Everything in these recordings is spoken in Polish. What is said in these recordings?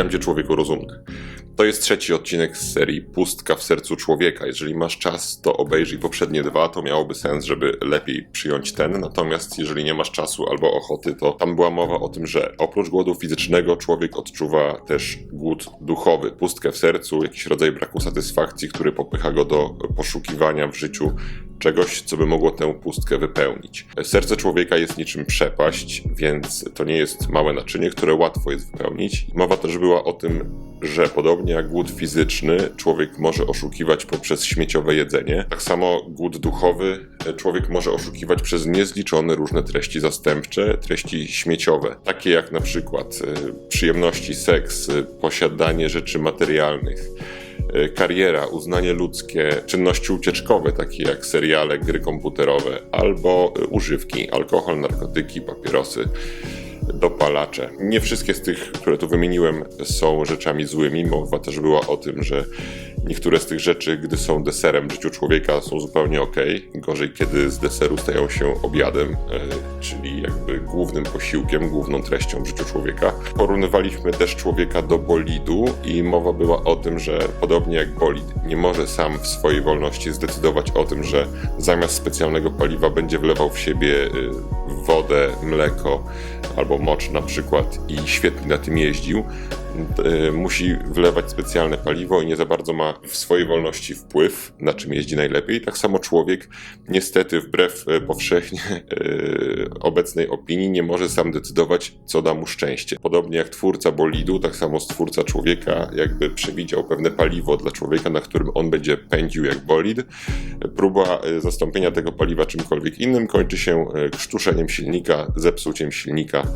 Witam Cię, człowieku rozumny. To jest trzeci odcinek z serii Pustka w sercu człowieka. Jeżeli masz czas, to obejrzyj poprzednie dwa, to miałoby sens, żeby lepiej przyjąć ten. Natomiast jeżeli nie masz czasu albo ochoty, to tam była mowa o tym, że oprócz głodu fizycznego człowiek odczuwa też głód duchowy, pustkę w sercu, jakiś rodzaj braku satysfakcji, który popycha go do poszukiwania w życiu czegoś, co by mogło tę pustkę wypełnić. Serce człowieka jest niczym przepaść, więc to nie jest małe naczynie, które łatwo jest wypełnić. Mowa też była o tym, że podobnie jak głód fizyczny, człowiek może oszukiwać poprzez śmieciowe jedzenie, tak samo głód duchowy człowiek może oszukiwać przez niezliczone różne treści zastępcze, treści śmieciowe, takie jak na przykład y, przyjemności, seks, y, posiadanie rzeczy materialnych kariera, uznanie ludzkie, czynności ucieczkowe, takie jak seriale, gry komputerowe, albo y, używki, alkohol, narkotyki, papierosy, dopalacze. Nie wszystkie z tych, które tu wymieniłem, są rzeczami złymi. Mowa też była o tym, że niektóre z tych rzeczy, gdy są deserem w życiu człowieka, są zupełnie ok. Gorzej, kiedy z deseru stają się obiadem, e, czyli jakby głównym posiłkiem, główną treścią w życiu człowieka. Porównywaliśmy też człowieka do bolidu i mowa była o tym, że podobnie jak bolid nie może sam w swojej wolności zdecydować o tym, że zamiast specjalnego paliwa będzie wlewał w siebie y, wodę, mleko albo mocz na przykład i świetnie na tym jeździł, y, musi wlewać specjalne paliwo i nie za bardzo ma w swojej wolności wpływ, na czym jeździ najlepiej. Tak samo człowiek, niestety, wbrew y, powszechnie y, obecnej opinii, nie może sam decydować, co da mu szczęście. Podobnie jak twórca bolidu, tak samo stwórca człowieka jakby przewidział pewne paliwo dla człowieka, na którym on będzie pędził jak bolid. Próba zastąpienia tego paliwa czymkolwiek innym kończy się krztuszeniem silnika, zepsuciem silnika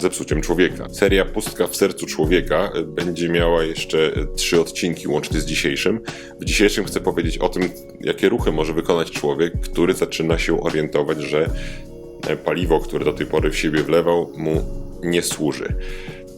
zepsuciem człowieka. Seria Pustka w sercu człowieka będzie miała jeszcze trzy odcinki łącznie z dzisiejszym. W dzisiejszym chcę powiedzieć o tym, jakie ruchy może wykonać człowiek, który zaczyna się orientować, że paliwo, które do tej pory w siebie wlewał, mu nie służy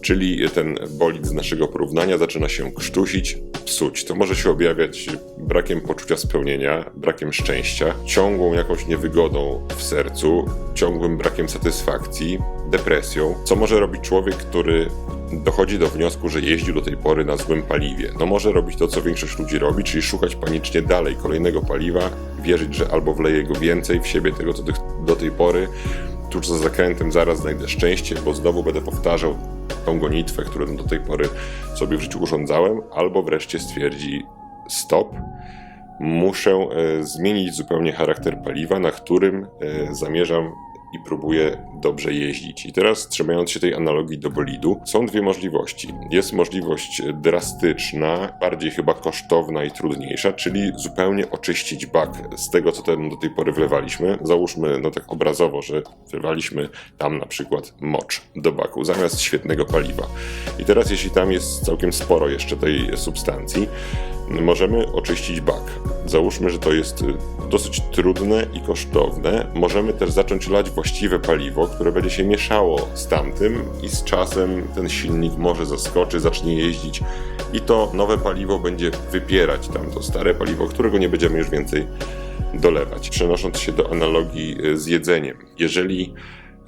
czyli ten bolid z naszego porównania zaczyna się krztusić, psuć. To może się objawiać brakiem poczucia spełnienia, brakiem szczęścia, ciągłą jakąś niewygodą w sercu, ciągłym brakiem satysfakcji, depresją. Co może robić człowiek, który dochodzi do wniosku, że jeździł do tej pory na złym paliwie. No może robić to, co większość ludzi robi, czyli szukać panicznie dalej kolejnego paliwa, wierzyć, że albo wleje go więcej w siebie tego, co do tej pory, tuż za zakrętem zaraz znajdę szczęście, bo znowu będę powtarzał tą gonitwę, którą do tej pory sobie w życiu urządzałem, albo wreszcie stwierdzi stop, muszę e, zmienić zupełnie charakter paliwa, na którym e, zamierzam i próbuje dobrze jeździć. I teraz, trzymając się tej analogii do bolidu, są dwie możliwości. Jest możliwość drastyczna, bardziej chyba kosztowna i trudniejsza, czyli zupełnie oczyścić bak z tego, co tam do tej pory wlewaliśmy. Załóżmy, no tak obrazowo, że wlewaliśmy tam na przykład mocz do baku zamiast świetnego paliwa. I teraz, jeśli tam jest całkiem sporo jeszcze tej substancji, możemy oczyścić bak. Załóżmy, że to jest y, dosyć trudne i kosztowne. Możemy też zacząć lać właściwe paliwo, które będzie się mieszało z tamtym i z czasem ten silnik może zaskoczy, zacznie jeździć i to nowe paliwo będzie wypierać tamto stare paliwo, którego nie będziemy już więcej dolewać. Przenosząc się do analogii y, z jedzeniem. Jeżeli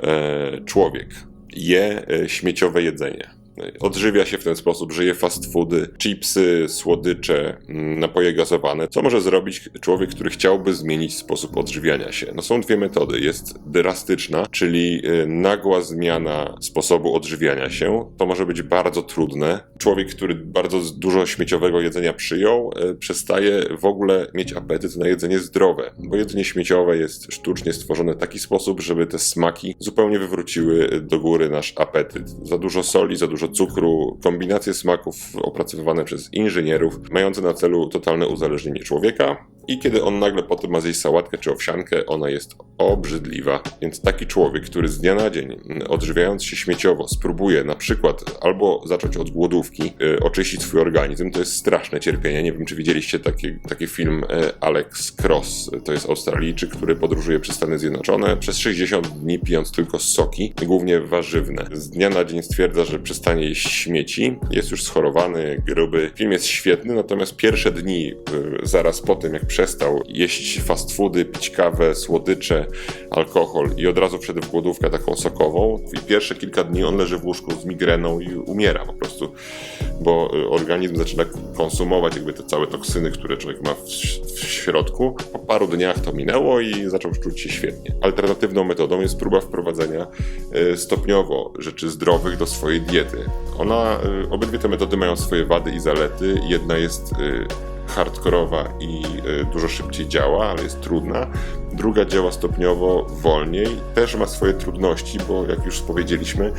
e, człowiek je e, śmieciowe jedzenie, odżywia się w ten sposób, że je fast foody, chipsy, słodycze, mm, napoje gazowane. Co może zrobić człowiek, który chciałby zmienić sposób odżywiania się? No są dwie metody. Jest drastyczna, czyli y, nagła zmiana sposobu odżywiania się. To może być bardzo trudne. Człowiek, który bardzo dużo śmieciowego jedzenia przyjął, y, przestaje w ogóle mieć apetyt na jedzenie zdrowe, bo jedzenie śmieciowe jest sztucznie stworzone w taki sposób, żeby te smaki zupełnie wywróciły do góry nasz apetyt. Za dużo soli, za dużo dużo cukru, kombinacje smaków opracowywane przez inżynierów, mające na celu totalne uzależnienie człowieka. I kiedy on nagle potem ma zjeść sałatkę czy owsiankę, ona jest obrzydliwa. Więc taki człowiek, który z dnia na dzień, odżywiając się śmieciowo, spróbuje na przykład albo zacząć od głodówki, y, oczyścić swój organizm, to jest straszne cierpienie. Nie wiem, czy widzieliście taki, taki film y, Alex Cross. To jest Australijczyk, który podróżuje przez Stany Zjednoczone przez 60 dni pijąc tylko soki, głównie warzywne. Z dnia na dzień stwierdza, że przestanie przestanie jeść śmieci, jest już schorowany, gruby. Film jest świetny, natomiast pierwsze dni, y, zaraz po tym jak przestał jeść fast foody, pić kawę, słodycze, alkohol i od razu wszedł w głodówkę taką sokową i pierwsze kilka dni on leży w łóżku z migreną i umiera po prostu, bo y, organizm zaczyna konsumować jakby te całe toksyny, które człowiek ma w, w środku. Po paru dniach to minęło i zaczął czuć się świetnie. Alternatywną metodą jest próba wprowadzenia y, stopniowo rzeczy zdrowych do swojej diety. Ona, y, obydwie te metody mają swoje wady i zalety. Jedna jest hardkorowa i y, dużo szybciej działa, ale jest trudna. Druga działa stopniowo wolniej, też ma swoje trudności, bo jak już powiedzieliśmy,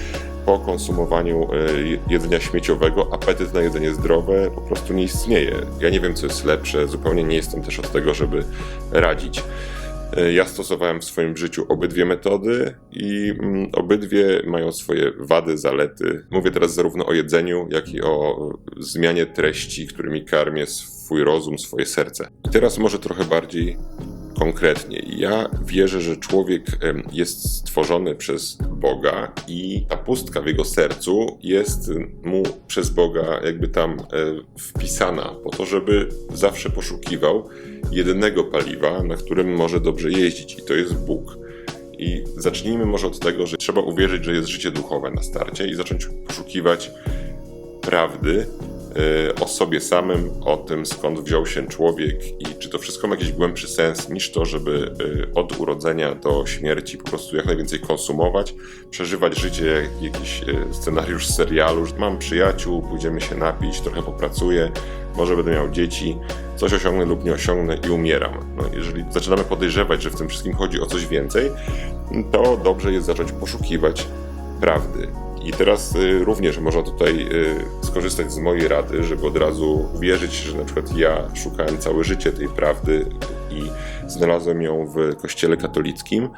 po konsumowaniu y, jedzenia śmieciowego apetyt na jedzenie zdrowe po prostu nie istnieje. Ja nie wiem, co jest lepsze, zupełnie nie jestem też od tego, żeby radzić. Y, Ja stosowałem w swoim życiu obydwie metody i mm, obydwie mają swoje wady, zalety. Mówię teraz zarówno o jedzeniu, jak i o zmianie treści, którymi karmię swój rozum, swoje serce. I teraz może trochę bardziej konkretnie. Ja wierzę, że człowiek jest stworzony przez Boga i ta pustka w jego sercu jest mu przez Boga jakby tam e, wpisana po to, żeby zawsze poszukiwał jedynego paliwa, na którym może dobrze jeździć i to jest Bóg. I zacznijmy może od tego, że trzeba uwierzyć, że jest życie duchowe na starcie i zacząć poszukiwać prawdy o sobie samym, o tym skąd wziął się człowiek i czy to wszystko ma jakiś głębszy sens niż to, żeby y, od urodzenia do śmierci po prostu jak najwięcej konsumować, przeżywać życie jak jakiś y, scenariusz serialu, że mam przyjaciół, pójdziemy się napić, trochę popracuję, może będę miał dzieci, coś osiągnę lub nie osiągnę i umieram. No, jeżeli zaczynamy podejrzewać, że w tym wszystkim chodzi o coś więcej, to dobrze jest zacząć poszukiwać prawdy. I teraz y, również można tutaj y, skorzystać z mojej rady, żeby od razu uwierzyć, że na przykład ja szukałem całe życie tej prawdy i znalazłem ją w kościele katolickim,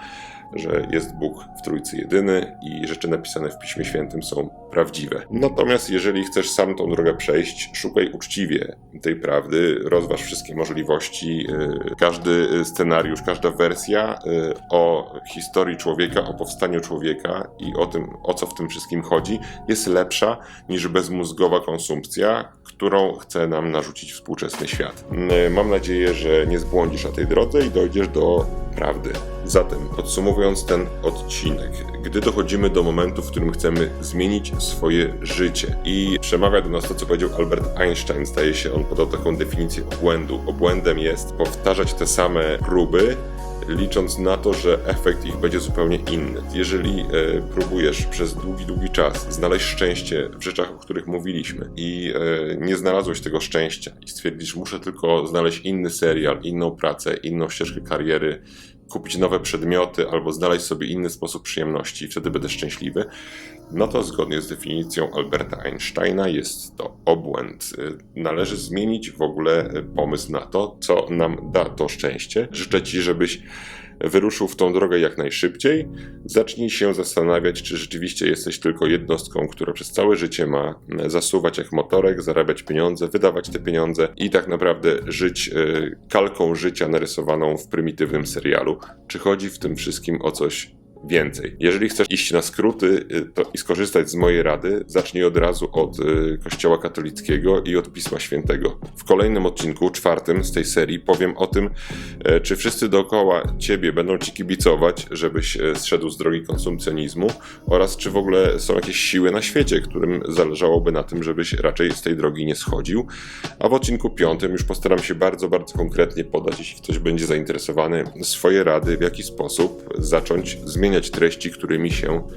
że jest Bóg w Trójcy Jedyny i rzeczy napisane w Piśmie Świętym są prawdziwe. Natomiast jeżeli chcesz sam tą drogę przejść, szukaj uczciwie tej prawdy, rozważ wszystkie możliwości, y, każdy scenariusz, każda wersja y, o historii człowieka, o powstaniu człowieka i o tym, o co w tym wszystkim chodzi, jest lepsza niż bezmózgowa konsumpcja, którą chce nam narzucić współczesny świat. Y, Mam nadzieję, że nie zbłądzisz na tej drodze i dojdziesz do prawdy. Zatem, podsumowując ten odcinek, gdy dochodzimy do momentu, w którym chcemy zmienić swoje życie i przemawia do nas to, co powiedział Albert Einstein, staje się, on podał taką definicję obłędu. Obłędem jest powtarzać te same próby, licząc na to, że efekt ich będzie zupełnie inny. Jeżeli e, próbujesz przez długi, długi czas znaleźć szczęście w rzeczach, o których mówiliśmy i e, nie znalazłeś tego szczęścia i stwierdzisz, muszę tylko znaleźć inny serial, inną pracę, inną ścieżkę kariery, kupić nowe przedmioty albo znaleźć sobie inny sposób przyjemności, wtedy będę szczęśliwy, no to zgodnie z definicją Alberta Einsteina jest to obłęd. Należy zmienić w ogóle pomysł na to, co nam da to szczęście. Życzę Ci, żebyś wyruszył w tą drogę jak najszybciej. Zacznij się zastanawiać, czy rzeczywiście jesteś tylko jednostką, która przez całe życie ma y, zasuwać jak motorek, zarabiać pieniądze, wydawać te pieniądze i tak naprawdę żyć y, kalką życia narysowaną w prymitywnym serialu. Czy chodzi w tym wszystkim o coś więcej. Jeżeli chcesz iść na skróty y, i skorzystać z mojej rady, zacznij od razu od y, Kościoła katolickiego i od Pisma Świętego. W kolejnym odcinku, czwartym z tej serii, powiem o tym, e, czy wszyscy dookoła ciebie będą ci kibicować, żebyś e, zszedł z drogi konsumpcjonizmu oraz czy w ogóle są jakieś siły na świecie, którym zależałoby na tym, żebyś raczej z tej drogi nie schodził. A w odcinku piątym już postaram się bardzo, bardzo konkretnie podać, jeśli ktoś będzie zainteresowany, swoje rady, w jaki sposób zacząć zmieniać treści, którymi się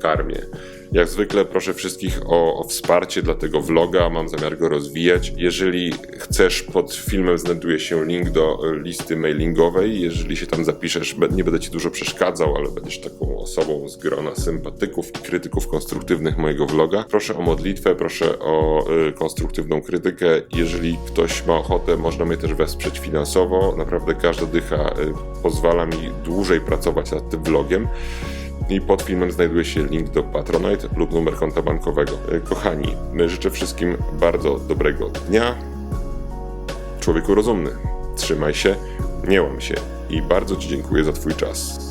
karmię. Jak zwykle proszę wszystkich o, o, wsparcie dla tego vloga, mam zamiar go rozwijać. Jeżeli chcesz, pod filmem znajduje się link do listy mailingowej. Jeżeli się tam zapiszesz, nie będę Ci dużo przeszkadzał, ale będziesz taką osobą z grona sympatyków i krytyków konstruktywnych mojego vloga. Proszę o modlitwę, proszę o y, konstruktywną krytykę. Jeżeli ktoś ma ochotę, można mnie też wesprzeć finansowo. Naprawdę każda dycha y, pozwala mi dłużej pracować nad tym vlogiem i pod filmem znajduje się link do Patronite lub numer konta bankowego. E, Kochani, życzę wszystkim bardzo dobrego dnia. Człowieku rozumny, trzymaj się, nie łam się i bardzo Ci dziękuję za Twój czas.